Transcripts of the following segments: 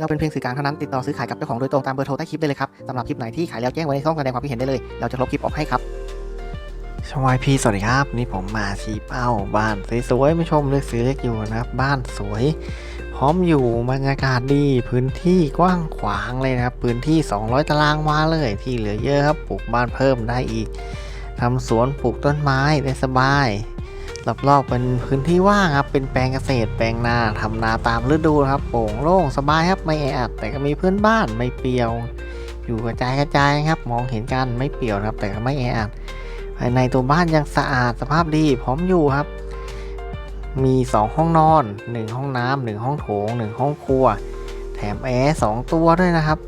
เราเป็นเพียงสื่อกลางเท่านั้นติดต่อซื้อขายกับเจ้าของโดยตรงตามเบอร์โทรใต้คลิปได้เลยครับสำหรับคลิปไหนที่ขายแล้วแจ้งไว้ในช่องแสดงความคิดเห็นได้เลย เราจะลบคลิปออกให้ครับช่องวายพีสวัสดีครับ นี่ผมมาชี้เป้าบ้านสวยๆไม่ชมเลือกซื้อเล็กอยู่นะครับ บ้านสวย พร้อมอยู่บรรยากาศดีพื้นที่กว้างขวางเลยนะครับ พื้นที่ 200 ตารางวาเลย ที่เหลือเยอะครับปลูกบ้านเพิ่มได้อีกทำสวนปลูกต้นไม้ได้สบาย รอบๆเป็นพื้นที่ว่างครับ เป็นแปลงเกษตร แปลงนาทำนาตามฤดูครับโปร่งโล่งสบายครับไม่แออัดแต่ก็มีเพื่อนบ้านไม่เปียว อยู่กระจายกระจายครับ มองเห็นกันไม่เปียวครับ แต่ก็ไม่แออัดภายในตัวบ้านยังสะอาดสภาพดีพร้อมอยู่ครับ มี 2 ห้องนอน 1 ห้องน้ำหนึ่งห้องโถง 1 ห้องครัว แถมแอร์2ตัวด้วยนะครับ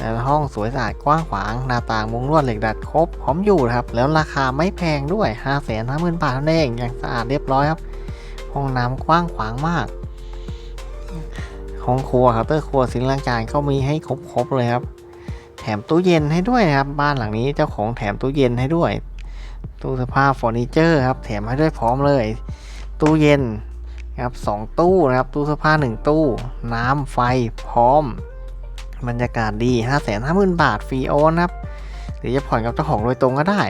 แต่ห้องสวยสะอาดกว้างขวาง หน้าต่างมุงลวดเหล็กดัดครบพร้อมอยู่นะครับ แล้วราคาไม่แพงด้วย 5 5 0 0 0 0บาทเท่านั้นเองยังสะอาดเรียบร้อยครับ ห้องน้ำกว้างขวางมาก ห้องครัวครับเตอร์ครัวสิ่งล้างจานก็มีให้ครบๆเลยครับ แถมตู้เย็นให้ด้วยนะครับ บ้านหลังนี้เจ้าของแถมตู้เย็นให้ด้วย ตู้เสื้อผ้าเฟอร์นิเจอร์ครับ แถมให้ด้วยพร้อมเลย ตู้เย็นครับสองตู้นะครับ ตู้เสื้อผ้าหนึ่งตู้ น้ำไฟพร้อม บรรยากาศดี 5 5 0 0 0 บาทฟรีโอนครับ หรือจะผ่อนกับเจ้าของโดยตรงก็ได้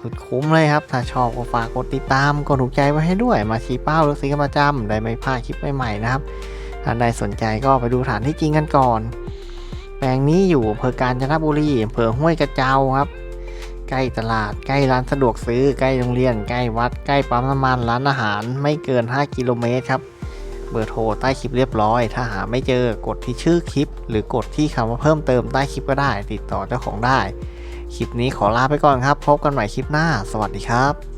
สุดคุ้มเลยครับ ถ้าชอบก็ฝากกดติดตาม กดถูกใจไว้ให้ด้วย มาชี้เป้าหรือซื้อกันประจำได้ไม่พลาดคลิปใหม่ๆนะครับท่านใดสนใจก็ไปดูฐานที่จริงกันก่อน แปลงนี้อยู่อำเภอการจนบุรีอำเภอห้วยกระเจ้าครับ ใกล้ตลาด ใกล้ร้านสะดวกซื้อ ใกล้โรงเรียน ใกล้วัด ใกล้ปั๊มน้ำมัน ร้านอาหาร ไม่เกิน 5 กิโลเมตรครับ เบอร์โทรใต้คลิปเรียบร้อย ถ้าหาไม่เจอกดที่ชื่อคลิป หรือกดที่คำว่าเพิ่มเติมใต้คลิปก็ได้ ติดต่อเจ้าของได้ คลิปนี้ขอลาไปก่อนครับ พบกันใหม่คลิปหน้า สวัสดีครับ